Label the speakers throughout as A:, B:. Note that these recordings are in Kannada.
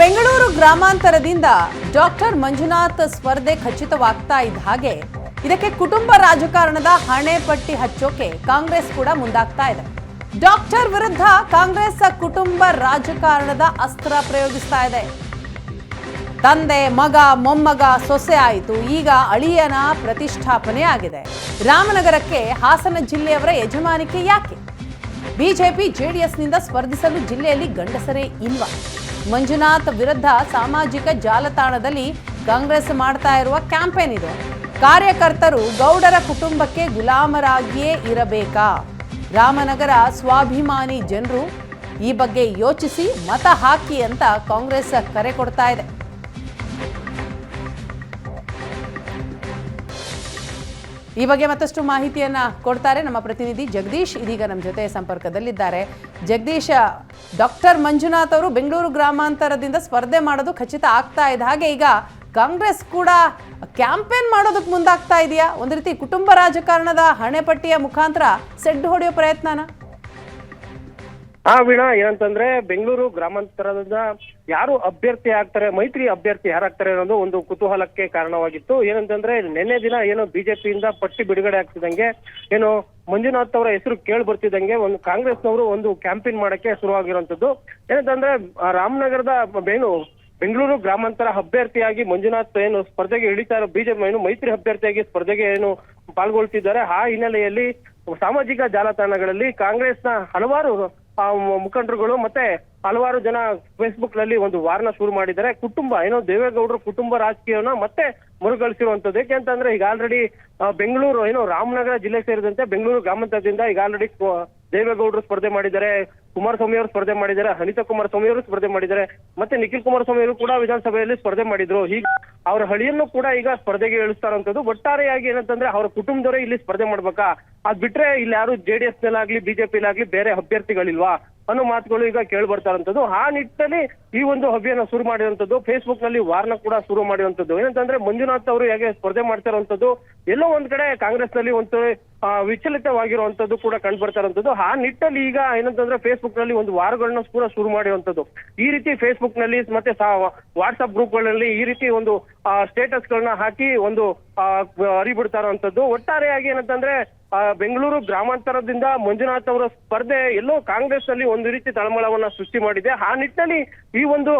A: ಬೆಂಗಳೂರು ಗ್ರಾಮಾಂತರದಿಂದ ಡಾಕ್ಟರ್ ಮಂಜುನಾಥ್ ಸ್ಪರ್ಧೆ ಖಚಿತವಾಗ್ತಾ ಇದ್ದ ಹಾಗೆ ಇದಕ್ಕೆ ಕುಟುಂಬ ರಾಜಕಾರಣದ ಹಣೆ ಪಟ್ಟಿ ಹಚ್ಚೋಕೆ ಕಾಂಗ್ರೆಸ್ ಕೂಡ ಮುಂದಾಗ್ತಾ ಇದೆ. ಡಾಕ್ಟರ್ ವಿರುದ್ಧ ಕಾಂಗ್ರೆಸ್ ಕುಟುಂಬ ರಾಜಕಾರಣದ ಅಸ್ತ್ರ ಪ್ರಯೋಗಿಸ್ತಾ ಇದೆ. ತಂದೆ, ಮಗ, ಮೊಮ್ಮಗ ಸೊಸೆ ಆಯಿತು. ಈಗ ಅಳಿಯನ ಪ್ರತಿಷ್ಠಾಪನೆ ಆಗಿದೆ. ರಾಮನಗರಕ್ಕೆ ಹಾಸನ ಜಿಲ್ಲೆಯವರ ಯಜಮಾನಿಕೆ ಯಾಕೆ? ಬಿಜೆಪಿ, ಜೆಡಿಎಸ್ನಿಂದ ಸ್ಪರ್ಧಿಸಲು ಜಿಲ್ಲೆಯಲ್ಲಿ ಗಂಡಸರೇ ಇಲ್ವಾ? ಮಂಜುನಾಥ್ ವಿರುದ್ಧ ಸಾಮಾಜಿಕ ಜಾಲತಾಣದಲ್ಲಿ ಕಾಂಗ್ರೆಸ್ ಮಾಡ್ತಾ ಇರುವ ಕ್ಯಾಂಪೇನ್ ಇದು. ಕಾರ್ಯಕರ್ತರು ಗೌಡರ ಕುಟುಂಬಕ್ಕೆ ಗುಲಾಮರಾಗಿಯೇ ಇರಬೇಕಾ? ರಾಮನಗರ ಸ್ವಾಭಿಮಾನಿ ಜನರು ಈ ಬಗ್ಗೆ ಯೋಚಿಸಿ ಮತ ಹಾಕಿ ಅಂತ ಕಾಂಗ್ರೆಸ್ ಕರೆ ಕೊಡ್ತಾ ಇದೆ. ಈ ಬಗ್ಗೆ ಮತ್ತಷ್ಟು ಮಾಹಿತಿಯನ್ನ ಕೊಡ್ತಾರೆ ನಮ್ಮ ಪ್ರತಿನಿಧಿ ಜಗದೀಶ್ ಇದೀಗ ನಮ್ಮ ಜೊತೆ ಸಂಪರ್ಕದಲ್ಲಿದ್ದಾರೆ. ಜಗದೀಶ್, ಡಾಕ್ಟರ್ ಮಂಜುನಾಥ್ ಅವರು ಬೆಂಗಳೂರು ಗ್ರಾಮಾಂತರದಿಂದ ಸ್ಪರ್ಧೆ ಮಾಡೋದು ಖಚಿತ ಆಗ್ತಾ ಇದೆ. ಹಾಗೆ ಈಗ ಕಾಂಗ್ರೆಸ್ ಕೂಡ ಕ್ಯಾಂಪೇನ್ ಮಾಡೋದಕ್ಕೆ ಮುಂದಾಗ್ತಾ ಇದೆಯಾ? ಒಂದು ರೀತಿ ಕುಟುಂಬ ರಾಜಕಾರಣದ ಹಣೆಪಟ್ಟಿಯ ಮುಖಾಂತರ ಸೆಡ್ಡು ಹೊಡೆಯೋ ಪ್ರಯತ್ನನ?
B: ಹಾ ವೀಣಾ, ಏನಂತಂದ್ರೆ ಬೆಂಗಳೂರು ಗ್ರಾಮಾಂತರದಿಂದ ಯಾರು ಅಭ್ಯರ್ಥಿ ಆಗ್ತಾರೆ, ಮೈತ್ರಿ ಅಭ್ಯರ್ಥಿ ಯಾರಾಗ್ತಾರೆ ಅನ್ನೋದು ಒಂದು ಕುತೂಹಲಕ್ಕೆ ಕಾರಣವಾಗಿತ್ತು. ಏನಂತಂದ್ರೆ, ನಿನ್ನೆ ದಿನ ಏನು ಬಿಜೆಪಿಯಿಂದ ಪಟ್ಟಿ ಬಿಡುಗಡೆ ಆಗ್ತಿದಂಗೆ ಏನು ಮಂಜುನಾಥ್ ಅವರ ಹೆಸರು ಕೇಳಿ ಬರ್ತಿದ್ದಂಗೆ ಒಂದು ಕಾಂಗ್ರೆಸ್ನವರು ಒಂದು ಕ್ಯಾಂಪೇನ್ ಮಾಡಕ್ಕೆ ಶುರುವಾಗಿರುವಂತದ್ದು ಏನಂತಂದ್ರೆ, ಆ ರಾಮನಗರದ ಏನು ಬೆಂಗಳೂರು ಗ್ರಾಮಾಂತರ ಅಭ್ಯರ್ಥಿಯಾಗಿ ಮಂಜುನಾಥ್ ಏನು ಸ್ಪರ್ಧೆಗೆ ಇಳಿತಾ ಇರೋ, ಬಿಜೆಪಿ ಏನು ಮೈತ್ರಿ ಅಭ್ಯರ್ಥಿಯಾಗಿ ಸ್ಪರ್ಧೆಗೆ ಏನು ಪಾಲ್ಗೊಳ್ತಿದ್ದಾರೆ, ಆ ಹಿನ್ನೆಲೆಯಲ್ಲಿ ಸಾಮಾಜಿಕ ಜಾಲತಾಣಗಳಲ್ಲಿ ಕಾಂಗ್ರೆಸ್ನ ಹಲವಾರು ಆ, ಮುಖಂಡರುಗಳು ಮತ್ತೆ ಹಲವಾರು ಜನ ಫೇಸ್ಬುಕ್ನಲ್ಲಿ ಒಂದು ವಾರನ ಶುರು ಮಾಡಿದ್ದಾರೆ. ಕುಟುಂಬ ಏನೋ ದೇವೇಗೌಡರು ಕುಟುಂಬ ರಾಜಕೀಯವನ್ನ ಮತ್ತೆ ಮರುಗಳಿಸಿರುವಂತದ್ದು ಯಾಕೆಂತಂದ್ರೆ ಈಗ ಆಲ್ರೆಡಿ ಬೆಂಗಳೂರು ಏನೋ ರಾಮನಗರ ಜಿಲ್ಲೆ ಸೇರಿದಂತೆ ಬೆಂಗಳೂರು ಗ್ರಾಮಾಂತರದಿಂದ ಈಗ ಆಲ್ರೆಡಿ ದೇವೇಗೌಡರು ಸ್ಪರ್ಧೆ ಮಾಡಿದ್ದಾರೆ. ಕುಮಾರಸ್ವಾಮಿ ಅವರು ಸ್ಪರ್ಧೆ ಮಾಡಿದ್ದಾರೆ, ಅನಿತಾ ಕುಮಾರಸ್ವಾಮಿ ಅವರು ಸ್ಪರ್ಧೆ ಮಾಡಿದ್ದಾರೆ, ಮತ್ತೆ ನಿಖಿಲ್ ಕುಮಾರಸ್ವಾಮಿ ಅವರು ಕೂಡ ವಿಧಾನಸಭೆಯಲ್ಲಿ ಸ್ಪರ್ಧೆ ಮಾಡಿದ್ರು. ಹೀಗೆ ಅವರ ಹಳಿಯನ್ನು ಕೂಡ ಈಗ ಸ್ಪರ್ಧೆಗೆ ಇಳಿಸ್ತಾರಂತದ್ದು. ಒಟ್ಟಾರೆಯಾಗಿ ಏನಂತಂದ್ರೆ ಅವರ ಕುಟುಂಬದವರೇ ಇಲ್ಲಿ ಸ್ಪರ್ಧೆ ಮಾಡ್ಬೇಕಾ? ಅದ್ ಬಿಟ್ರೆ ಇಲ್ಲಿ ಯಾರು ಜೆಡಿಎಸ್ ನಲ್ಲಾಗ್ಲಿ ಬಿಜೆಪಿಲಾಗ್ಲಿ ಬೇರೆ ಅಭ್ಯರ್ಥಿಗಳಿಲ್ವಾ? ಅನ್ನೋ ಮಾತುಗಳು ಈಗ ಕೇಳಿ ಬರ್ತಾರಂತದ್ದು ಆ ನಿಟ್ಟಿನಲ್ಲಿ ಈ ಒಂದು ಅಭಿಯಾನ ಶುರು ಮಾಡಿರುವಂತದ್ದು ಫೇಸ್ಬುಕ್ನಲ್ಲಿ ವಾರ್ನ ಕೂಡ ಶುರು ಮಾಡಿರುವಂತದ್ದು ಏನಂತಂದ್ರೆ ಮಂಜುನಾಥ್ ಅವರು ಹೇಗೆ ಸ್ಪರ್ಧೆ ಮಾಡ್ತಾ ಇರುವಂತದ್ದು ಎಲ್ಲೋ ಒಂದ್ ಕಡೆ ಕಾಂಗ್ರೆಸ್ನಲ್ಲಿ ಒಂದು ವಿಚಲಿತವಾಗಿರುವಂತದ್ದು ಕೂಡ ಕಂಡು ಬರ್ತಾ ಇರುವಂತದ್ದು ಆ ನಿಟ್ಟಲ್ಲಿ ಈಗ ಏನಂತಂದ್ರೆ ಫೇಸ್ಬುಕ್ನಲ್ಲಿ ಒಂದು ವಾರಗಳನ್ನ ಕೂಡ ಶುರು ಮಾಡಿರುವಂತದ್ದು ಈ ರೀತಿ ಫೇಸ್ಬುಕ್ನಲ್ಲಿ ಮತ್ತೆ ವಾಟ್ಸ್ಆಪ್ ಗ್ರೂಪ್ಗಳಲ್ಲಿ ಈ ರೀತಿ ಒಂದು ಸ್ಟೇಟಸ್ ಗಳನ್ನ ಹಾಕಿ ಒಂದು ಅರಿಬಿಡ್ತಾ ಇರುವಂತದ್ದು ಒಟ್ಟಾರೆಯಾಗಿ ಏನಂತಂದ್ರೆ ಬೆಂಗಳೂರು ಗ್ರಾಮಾಂತರದಿಂದ ಮಂಜುನಾಥ್ ಅವರ ಸ್ಪರ್ಧೆ ಎಲ್ಲೋ ಕಾಂಗ್ರೆಸ್ ಅಲ್ಲಿ ಒಂದು ರೀತಿ ತಳಮಳವನ್ನ ಸೃಷ್ಟಿ ಮಾಡಿದೆ. ಆ ನಿಟ್ಟಿನಲ್ಲಿ ಈ ಒಂದು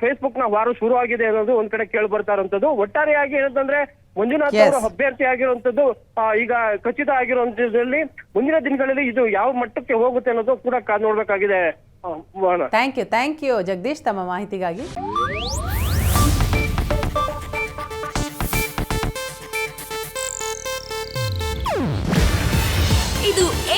B: ಫೇಸ್ಬುಕ್ನ ವಾರು ಶುರು ಆಗಿದೆ ಅನ್ನೋದು ಒಂದ್ ಕಡೆ ಕೇಳಿ ಬರ್ತಾ ಇರುವಂತದ್ದು ಒಟ್ಟಾರೆಯಾಗಿ ಏನಂತಂದ್ರೆ ಮಂಜುನಾಥ್. ಅವರು ಅಭ್ಯರ್ಥಿ ಆಗಿರುವಂತದ್ದು ಈಗ ಖಚಿತ ಆಗಿರುವಂತದ್ರಲ್ಲಿ ಮುಂದಿನ ದಿನಗಳಲ್ಲಿ ಇದು ಯಾವ ಮಟ್ಟಕ್ಕೆ ಹೋಗುತ್ತೆ ಅನ್ನೋದು ಕೂಡ ಕಾದ್ ನೋಡ್ಬೇಕಾಗಿದೆ.
A: Thank you thank you Jagadish ತಮ್ಮ ಮಾಹಿತಿಗಾಗಿ.